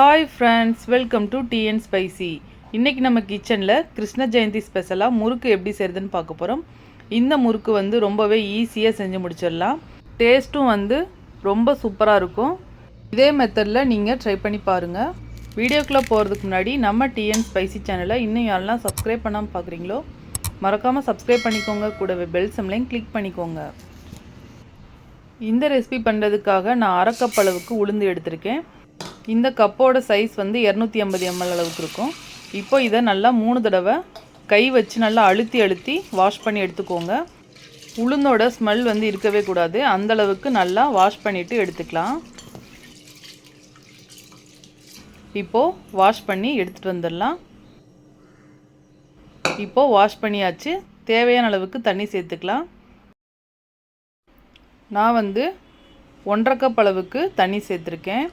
Hi friends welcome to TN spicy இன்றைக்கி நம்ம கிச்சனில் கிருஷ்ண ஜெயந்தி ஸ்பெஷலாக முறுக்கு எப்படி செய்கிறதுன்னு பார்க்க போகிறோம் இந்த முறுக்கு வந்து ரொம்பவே ஈஸியாக செஞ்சு முடிச்சிடலாம். டேஸ்ட்டும் வந்து ரொம்ப சூப்பராக இருக்கும். இதே மெத்தடில் நீங்கள் ட்ரை பண்ணி பாருங்கள் வீடியோக்குள்ளே போகிறதுக்கு முன்னாடி நம்ம டிஎன் ஸ்பைசி சேனலை இன்னும் யாரெல்லாம் சப்ஸ்கிரைப் பண்ணாமல் பார்க்குறீங்களோ மறக்காமல் சப்ஸ்கிரைப் பண்ணிக்கோங்க. கூடவே பெல் சிம்லையும் கிளிக் பண்ணிக்கோங்க. இந்த ரெசிபி பண்ணுறதுக்காக நான் அரக்கப்பளவுக்கு உளுந்து எடுத்திருக்கேன். இந்த கப்போட சைஸ் வந்து இரநூத்தி ஐம்பது எம்எல் அளவுக்கு இருக்கும். இப்போ இதை நல்லா மூணு தடவை கை வச்சு நல்லா அழுத்தி அழுத்தி வாஷ் பண்ணி எடுத்துக்கோங்க. உளுந்தோட ஸ்மெல் வந்து இருக்கவே கூடாது. அந்த அளவுக்கு நல்லா வாஷ் பண்ணிவிட்டு எடுத்துக்கலாம். இப்போது வாஷ் பண்ணி எடுத்துகிட்டு வந்துடலாம். இப்போது வாஷ் பண்ணியாச்சு. தேவையான அளவுக்கு தண்ணி சேர்த்துக்கலாம். நான் வந்து ஒன்றரை கப் அளவுக்கு தண்ணி சேர்த்துருக்கேன்.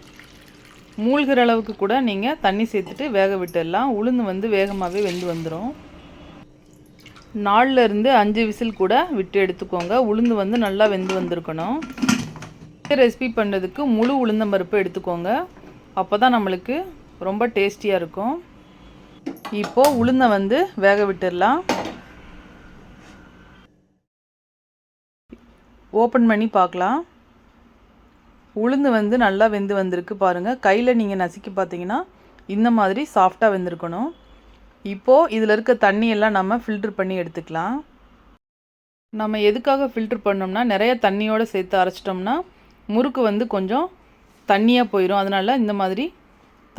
மூழ்கிற அளவுக்கு கூட நீங்கள் தண்ணி சேர்த்துட்டு வேக விட்டுடலாம். உளுந்து வந்து வேகமாகவே வெந்து வந்துடும் நாலுலேருந்து அஞ்சு விசில் கூட விட்டு எடுத்துக்கோங்க. உளுந்து வந்து நல்லா வெந்து வந்திருக்கணும். ரெசிபி பண்ணுறதுக்கு முழு உளுந்தம்பருப்பு எடுத்துக்கோங்க. அப்போ தான் நம்மளுக்கு ரொம்ப டேஸ்டியாக இருக்கும். இப்போது உளுந்தை வந்து வேக விட்டுடலாம். ஓப்பன் பண்ணி பார்க்கலாம். உளுந்து வந்து நல்லா வெந்து வந்திருக்கு பாருங்கள் கையில் நீங்கள் நசுக்கி பார்த்தீங்கன்னா இந்த மாதிரி சாஃப்டாக வெந்திருக்கணும். இப்போது இதில் இருக்க தண்ணியெல்லாம் நம்ம ஃபில்ட்ரு பண்ணி எடுத்துக்கலாம். நம்ம எதுக்காக ஃபில்ட்ரு பண்ணோம்னா நிறைய தண்ணியோடு சேர்த்து அரைச்சிட்டோம்னா முறுக்கு வந்து கொஞ்சம் தண்ணியாக போயிடும் அதனால் இந்த மாதிரி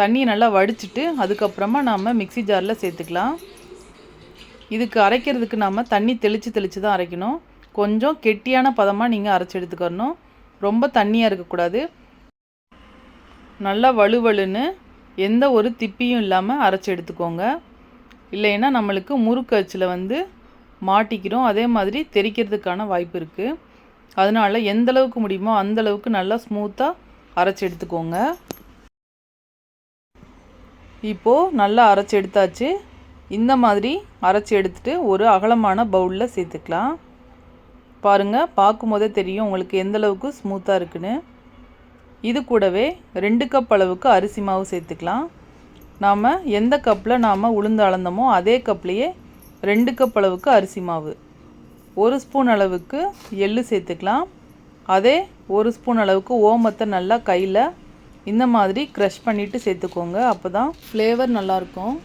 தண்ணியை நல்லா வடிச்சிட்டு அதுக்கப்புறமா நாம் மிக்சி ஜாரில் சேர்த்துக்கலாம். இதுக்கு அரைக்கிறதுக்கு நாம் தண்ணி தெளித்து தெளித்து தான் அரைக்கணும். கொஞ்சம் கெட்டியான பதமாக நீங்கள் அரைச்சி எடுத்துக்கணும். ரொம்ப தண்ணியாக இருக்கக்கூடாது. நல்லா வலுவலுன்னு எந்த ஒரு திப்பியும் இல்லாமல் அரைச்சி எடுத்துக்கோங்க. இல்லைன்னா நம்மளுக்கு முறுக்கு அச்சில் வந்து மாட்டிக்கிறோம். அதே மாதிரி தெரிக்கிறதுக்கான வாய்ப்பு இருக்குது அதனால் எந்தளவுக்கு முடியுமோ அந்த அளவுக்கு நல்லா ஸ்மூத்தாக அரைச்சி எடுத்துக்கோங்க. இப்போது நல்லா அரைச்சி எடுத்தாச்சு. இந்த மாதிரி அரைச்சி எடுத்துகிட்டு ஒரு அகலமான பவுலில் சேர்த்துக்கலாம். பாருங்கள் பார்க்கும்போதே தெரியும் உங்களுக்கு எந்தளவுக்கு ஸ்மூத்தாக இருக்குன்னு. இது கூடவே ரெண்டு கப் அளவுக்கு அரிசி மாவு சேர்த்துக்கலாம். நாம் எந்த கப்பில் நாம் உளுந்து அளந்தோமோ அதே கப்லேயே ரெண்டு கப் அளவுக்கு அரிசி மாவு. ஒரு ஸ்பூன் அளவுக்கு எள்ளு சேர்த்துக்கலாம். அதே ஒரு ஸ்பூன் அளவுக்கு ஓமத்தை நல்லா கையில் இந்த மாதிரி க்ரஷ் பண்ணிவிட்டு சேர்த்துக்கோங்க. அப்போ தான் ஃப்ளேவர் நல்லாயிருக்கும்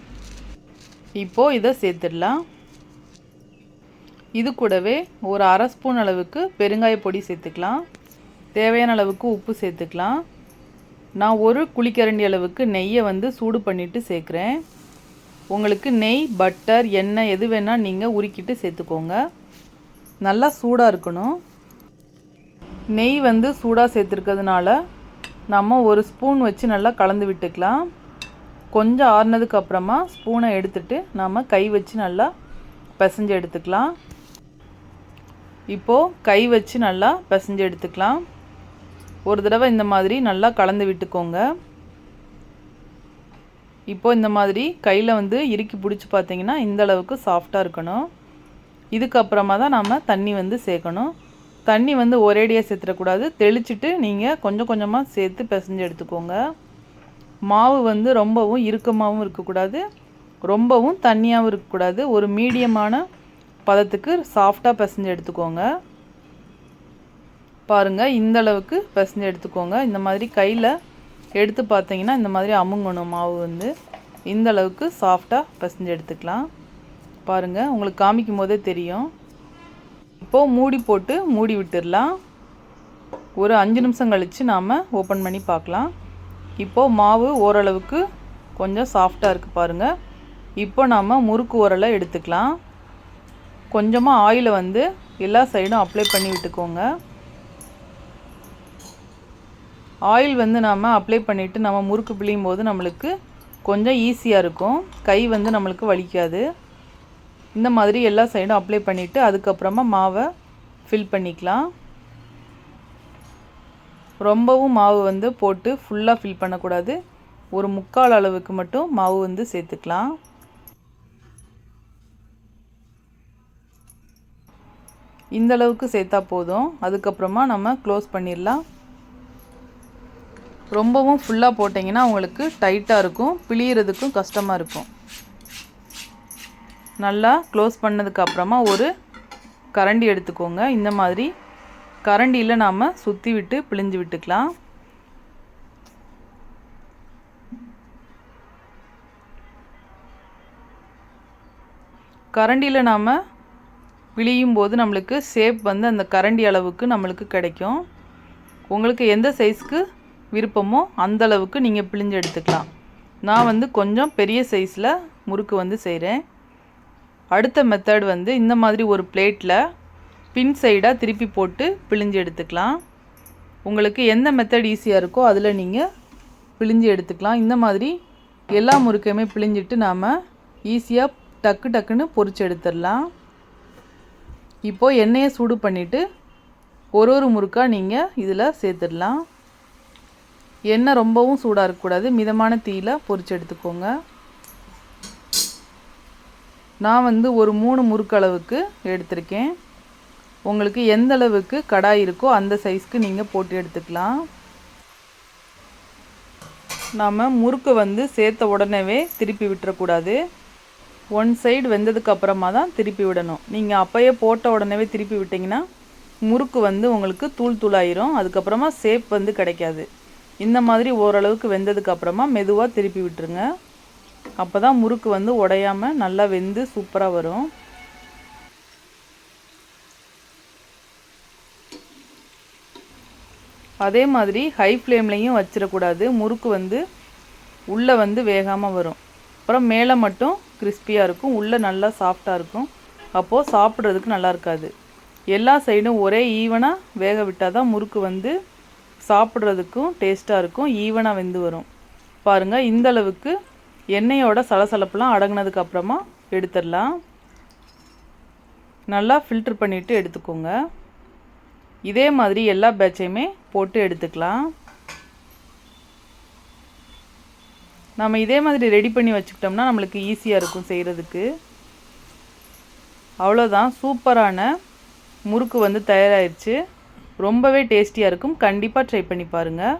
இப்போது இதை சேர்த்துடலாம். இது கூடவே ஒரு அரை ஸ்பூன் அளவுக்கு பெருங்காய பொடி சேர்த்துக்கலாம். தேவையான அளவுக்கு உப்பு சேர்த்துக்கலாம். நான் ஒரு குழிக்கரண்டி அளவுக்கு நெய்யை வந்து சூடு பண்ணிவிட்டு சேர்க்குறேன். உங்களுக்கு நெய் பட்டர் எண்ணெய் எது வேணால் நீங்கள் உருக்கிட்டு சேர்த்துக்கோங்க. நல்லா சூடாக இருக்கணும். நெய் வந்து சூடாக சேர்த்துருக்கிறதுனால நம்ம ஒரு ஸ்பூன் வச்சு நல்லா கலந்து விட்டுக்கலாம். கொஞ்சம் ஆறுனதுக்கு அப்புறமா ஸ்பூனை எடுத்துட்டு நம்ம கை வச்சு நல்லா பிசைஞ்சு எடுத்துக்கலாம். இப்போது கை வச்சு நல்லா பிசைஞ்சு எடுத்துக்கலாம். ஒரு தடவை இந்த மாதிரி நல்லா கலந்து விட்டுக்கோங்க. இப்போது இந்த மாதிரி கையில் வந்து இறுக்கி பிடிச்சி பார்த்தீங்கன்னா இந்த அளவுக்கு சாஃப்டாக இருக்கணும். இதுக்கப்புறமா தான் நாம் தண்ணி வந்து சேர்க்கணும். தண்ணி வந்து ஒரேடியாக சேர்த்துடக்கூடாது. தெளிச்சிட்டு நீங்கள் கொஞ்சம் கொஞ்சமாக சேர்த்து பிசைஞ்சு எடுத்துக்கோங்க. மாவு வந்து ரொம்பவும் இறுக்கமாகவும் இருக்கக்கூடாது. ரொம்பவும் தண்ணியாகவும் இருக்கக்கூடாது. ஒரு மீடியமான பதத்துக்கு சாஃப்டாக பிசைஞ்சு எடுத்துக்கோங்க. பாருங்கள் இந்த அளவுக்கு பிசைஞ்சு எடுத்துக்கோங்க. இந்த மாதிரி கையில் எடுத்து பார்த்தீங்கன்னா இந்த மாதிரி அமுங்கணும் மாவு வந்து. இந்த அளவுக்கு சாஃப்டாக பிசைஞ்சு எடுத்துக்கலாம். பாருங்கள் உங்களுக்கு காமிக்கும் போதே தெரியும். இப்போது மூடி போட்டு மூடி விட்டுடலாம். ஒரு அஞ்சு நிமிஷம் கழித்து நாம் ஓப்பன் பண்ணி பார்க்கலாம். இப்போது மாவு ஓரளவுக்கு கொஞ்சம் சாஃப்டாக இருக்குது பாருங்கள் இப்போ நாம் முறுக்கு உரலை எடுத்துக்கலாம். கொஞ்சமாக ஆயிலை வந்து எல்லா சைடும் அப்ளை பண்ணி விட்டுக்கோங்க. ஆயில் வந்து நாம் அப்ளை பண்ணிவிட்டு நம்ம முறுக்கு பிழியும் போது நம்மளுக்கு கொஞ்சம் ஈஸியாக இருக்கும். கை வந்து நம்மளுக்கு வலிக்காது. இந்த மாதிரி எல்லா சைடும் அப்ளை பண்ணிவிட்டு அதுக்கப்புறமா மாவை ஃபில் பண்ணிக்கலாம். ரொம்பவும் மாவு வந்து போட்டு ஃபுல்லாக ஃபில் பண்ணக்கூடாது. ஒரு முக்கால் அளவுக்கு மட்டும் மாவு வந்து சேர்த்துக்கலாம். இந்தளவுக்கு சேர்த்தா போதும். அதுக்கப்புறமா நம்ம க்ளோஸ் பண்ணிடலாம். ரொம்பவும் ஃபுல்லாக போட்டிங்கன்னா உங்களுக்கு டைட்டாக இருக்கும். பிழியறதுக்கும் கஷ்டமாக இருக்கும். நல்லா க்ளோஸ் பண்ணதுக்கப்புறமா ஒரு கரண்டி எடுத்துக்கோங்க. இந்த மாதிரி கரண்டியில் நாம் சுற்றி விட்டு பிழிஞ்சு விட்டுக்கலாம். கரண்டியில் நாம் விழியும் போது நம்மளுக்கு ஷேப் வந்து அந்த கரண்டி அளவுக்கு நம்மளுக்கு கிடைக்கும். உங்களுக்கு எந்த சைஸ்க்கு விருப்பமோ அந்த அளவுக்கு நீங்கள் பிழிஞ்சு எடுத்துக்கலாம். நான் வந்து கொஞ்சம் பெரிய சைஸில் முறுக்கு வந்து செய்கிறேன் அடுத்த மெத்தட் வந்து இந்த மாதிரி ஒரு பிளேட்டில் பின் சைடாக திருப்பி போட்டு பிழிஞ்சு எடுத்துக்கலாம். உங்களுக்கு எந்த மெத்தட் ஈஸியாக இருக்கோ அதில் நீங்கள் பிழிஞ்சு எடுத்துக்கலாம். இந்த மாதிரி எல்லா முறுக்கையுமே பிழிஞ்சிட்டு நாம் ஈஸியாக டக்கு டக்குன்னு பொறிச்சு எடுத்துடலாம். இப்போது எண்ணெயை சூடு பண்ணிவிட்டு ஒரு ஒரு முறுக்காக நீங்கள் இதில் சேர்த்துடலாம். எண்ணெய் ரொம்பவும் சூடாக இருக்கக்கூடாது. மிதமான தீயில் பொறிச்சு எடுத்துக்கோங்க. நான் வந்து ஒரு மூணு முறுக்களவுக்கு எடுத்திருக்கேன். உங்களுக்கு எந்த அளவுக்கு கடாய் இருக்கோ அந்த சைஸ்க்கு நீங்கள் போட்டு எடுத்துக்கலாம். நாம் முறுக்கு வந்து சேர்த்த உடனேவே திருப்பி விட்டுறக்கூடாது. ஒன் சைடு வெந்ததுக்கு அப்புறமா தான் திருப்பி விடணும். நீங்கள் அப்போயே போட்ட உடனேவே திருப்பி விட்டிங்கன்னா முறுக்கு வந்து உங்களுக்கு தூள் தூளாயிரும். அதுக்கப்புறமா சேப் வந்து கிடைக்காது. இந்த மாதிரி ஓரளவுக்கு வெந்ததுக்கு அப்புறமா மெதுவாக திருப்பி விட்டுருங்க. அப்போ தான் முறுக்கு வந்து உடையாமல் நல்லா வெந்து சூப்பராக வரும். அதே மாதிரி ஹை ஃப்ளேம்லேயும் வச்சிடக்கூடாது. முறுக்கு வந்து உள்ளே வந்து வேகாமல் வரும். அப்புறம் மேலே மட்டும் கிறிஸ்பியாக இருக்கும். உள்ளே நல்லா சாஃப்டாக இருக்கும். அப்போது சாப்பிட்றதுக்கு நல்லா இருக்காது. எல்லா சைடும் ஒரே ஈவனாக வேக விட்டால் தான் முறுக்கு வந்து சாப்பிட்றதுக்கும் டேஸ்ட்டாக இருக்கும். ஈவனாக வெந்து வரும். பாருங்கள் இந்த அளவுக்கு எண்ணெயோட சலசலப்பெலாம் அடங்கினதுக்கு அப்புறமா எடுத்துடலாம். நல்லா ஃபில்ட்ரு பண்ணிவிட்டு எடுத்துக்கோங்க. இதே மாதிரி எல்லா பேட்சையுமே போட்டு எடுத்துக்கலாம். நம்ம இதே மாதிரி ரெடி பண்ணி வச்சுக்கிட்டோம்னா நம்மளுக்கு ஈஸியாக இருக்கும் செய்கிறதுக்கு அவ்வளோதான் சூப்பரான முறுக்கு வந்து தயாராகிடுச்சு ரொம்பவே டேஸ்டியாக இருக்கும். கண்டிப்பாக ட்ரை பண்ணி பாருங்கள்